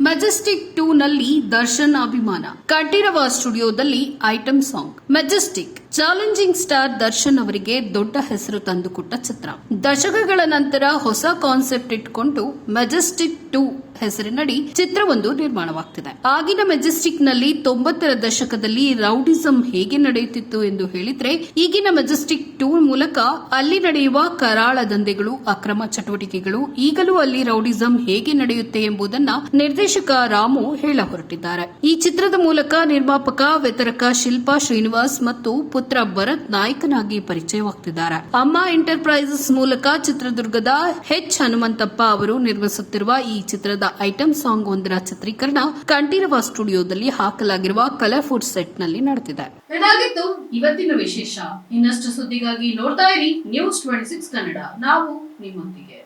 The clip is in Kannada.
ಮೆಜೆಸ್ಟಿಕ್ ಟೂ ನಲ್ಲಿ ದರ್ಶನ್ ಅಭಿಮಾನ ಕಂಠೀರವ ಸ್ಟುಡಿಯೋದಲ್ಲಿ item song. Majestic challenging star Darshan ಅವರಿಗೆ ದೊಡ್ಡ ಹೆಸರು ತಂದುಕೊಟ್ಟ ಚಿತ್ರ. ದಶಕಗಳ ನಂತರ ಹೊಸ ಕಾನ್ಸೆಪ್ಟ್ ಇಟ್ಕೊಂಡು ಮೆಜೆಸ್ಟಿಕ್ ಟೂ ಹೆಸರಿನಡಿ ಚಿತ್ರವೊಂದು ನಿರ್ಮಾಣವಾಗ್ತಿದೆ. ಆಗಿನ ಮೆಜೆಸ್ಟಿಕ್ನಲ್ಲಿ ತೊಂಬತ್ತರ ದಶಕದಲ್ಲಿ ರೌಡಿಸಂ ಹೇಗೆ ನಡೆಯುತ್ತಿತ್ತು ಎಂದು ಹೇಳಿದ್ರೆ, ಈಗಿನ ಮೆಜೆಸ್ಟಿಕ್ ಟೂ ಮೂಲಕ ಅಲ್ಲಿ ನಡೆಯುವ ಕರಾಳ ದಂಧೆಗಳು, ಅಕ್ರಮ ಚಟುವಟಿಕೆಗಳು, ಈಗಲೂ ಅಲ್ಲಿ ರೌಡಿಸಂ ಹೇಗೆ ನಡೆಯುತ್ತೆ ಎಂಬುದನ್ನ ನಿರ್ದೇಶಕ ರಾಮು ಹೇಳ ಹೊರಟಿದ್ದಾರೆ ಈ ಚಿತ್ರದ ಮೂಲಕ ನಿರ್ಮಾಪಕ, ವಿತರಕ ಶಿಲ್ಪಾ ಶ್ರೀನಿವಾಸ್ ಮತ್ತು ಪುತ್ರ ಭರತ್ ನಾಯಕನಾಗಿ ಪರಿಚಯವಾಗ್ತಿದ್ದಾರೆ. ಅಮ್ಮ ಎಂಟರ್ಪ್ರೈಸಸ್ ಮೂಲಕ ಚಿತ್ರದುರ್ಗದ ಹೆಚ್ ಹನುಮಂತಪ್ಪ ಅವರು ನಿರ್ಮಿಸುತ್ತಿರುವ ಈ ಚಿತ್ರದ ಐಟಂ ಸಾಂಗ್ ಒಂದರ ಚಿತ್ರೀಕರಣ ಕಂಠೀರವ ಸ್ಟುಡಿಯೋದಲ್ಲಿ ಹಾಕಲಾಗಿರುವ ಕಲರ್ಫುಡ್ ಸೆಟ್ನಲ್ಲಿ ನಡೆದಿದೆ. ಇದಾಗಿತ್ತು ಇವತ್ತಿನ ವಿಶೇಷ. ಇನ್ನಷ್ಟು ಸುದ್ದಿಗಾಗಿ ನೋಡ್ತಾ ಇರಿ ನ್ಯೂಸ್ ಟ್ವೆಂಟಿ ಸಿಕ್ಸ್ ಕನ್ನಡ ನಾವು ನಿಮ್ಮೊಂದಿಗೆ.